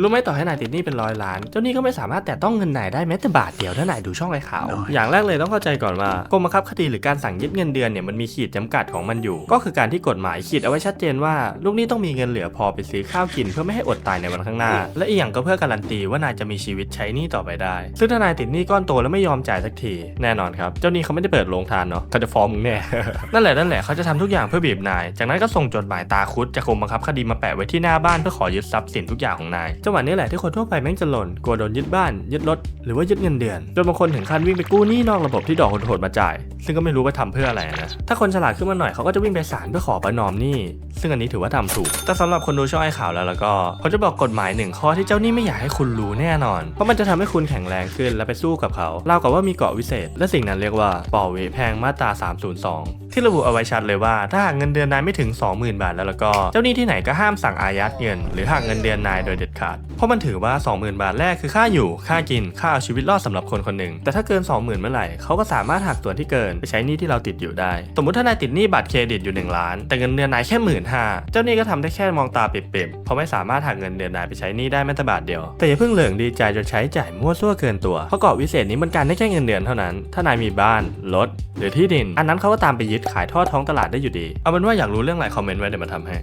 รู้ไหมต่อให้นายติดหนี้เป็นร้อยล้าน เจ้าหนี้ก็ไม่สามารถแตะต้องเงินนายได้แม้แต่บาทเดียวถ้านายดูช่องไอ้ขาว อย่างแรกเลยต้องเข้าใจก่อนว่ากรมบังคับคดีหรือการสั่งยึดเงินเดือนเนี่ยมันมีขีดจำกัดของมันอยู่ ก็คือการที่กฎหมายขีดเอาไว้ชัดเจนว่า ลูกหนี้ต้องมีเงินเหลือพอไปซื้อข้าวกินเพื่อไม่ให้อดตายในวันข้างหน้า และอีกอย่างก็เพื่อการันตีว่านายจะมีชีวิตใช้หนี้ต่อไปได้ ซึ่งถ้านายติดหนี้ก้อนโตแล้วไม่ยอมจ่ายสักทีแน่นอนครับเจ้าหนี้เขาไม่ได้เปิดโรงทานเนาะเขาจะฟ้องมึงแน่นั่นแหละนั่นแหละเขาจะทำทุกอย่างเพื่อบีบนาย จากนั้นก็ส่งจดหมายตาคุดจากกรมบังคับคดีมาแปะไว้ที่หน้าบ้านเพื่อขอยึดทรัพย์สินทุกอย่างของนายจังหวะนี้แหละที่คนทั่วไปแม่งจะหล่นกลัวโดนยึดบ้าน ยึดรถหรือว่ายึดเงินเดือนจนบางคนถึงขั้นวิ่งไปกู้หนี้นอกระบบที่ดอกโหดๆมาจ่ายซึ่งก็ไม่รู้ว่าทำเพื่ออะไรนะ ถ้าคนฉลาดขึ้นมาหน่อยเขาก็จะวิ่งไปศาลเพื่อขอประนอมหนี้ ซึ่งอันนี้ถือว่าทำถูก แต่สำหรับคนดูช่องไอ้ข่าวแล้วแล้วก็เขาจะบอกกฎหมายหนึ่งข้อที่เจ้าหนี้ไม่อยากให้คุณรู้แน่นอน เพราะมันจะทำให้คุณแข็งแรงขึ้นและไปสู้กับเขาเล่ากับว่ามีเกาะวิเศษ และสิ่งนั้นเรียกว่าปอเวแพงมาตรา 302 ที่ระบุเอาไว้ชัดเลยว่า ถ้าหากเงินเดือนนายไม่ถึง 20,000 บาทแล้วแล้วก็เจ้าหนี้ที่ไหนก็ห้ามสั่งอายัดเงิน หรือหักเงินเดือนนายโดยเด็ดขาด เพราะมันถือว่า 20,000 บาทแรกคือค่าอยู่ค่ากินค่าเอาชีวิตรอดสำหรับคนคนหนึ่งแต่ถ้าเกิน 20,000 เมื่อไหร่เขาก็สามารถหักส่วนที่เกินไปใช้หนี้ที่เราติดอยู่ได้ สมมติถ้านายติดหนี้บัตรเครดิตอยู่ 1 ล้าน แต่เงินเดือนนายแค่หมื่นห้าเจ้าหนี้ก็ทำได้แค่มองตาปิบๆเพราะไม่สามารถหักเงินเดือนนายไปใช้หนี้ได้แม้แต่บาทเดียว แต่อย่าเพิ่งเหลิงดีใจจนใช้จ่ายมั่วซั่วเกินตัวเพราะเกาะวิเศษนี้มันการได้แค่เงินเดือนเท่านั้น ถ้านายมีบ้านรถหรือที่ดิน อันนั้นเขาก็ตามไปยึดขายทอดท้องตลาดได้อยู่ดี เอาเป็นว่าอยากรู้เรื่องอะไรคอมเมนต์ไว้เดี๋ยวมาทำให้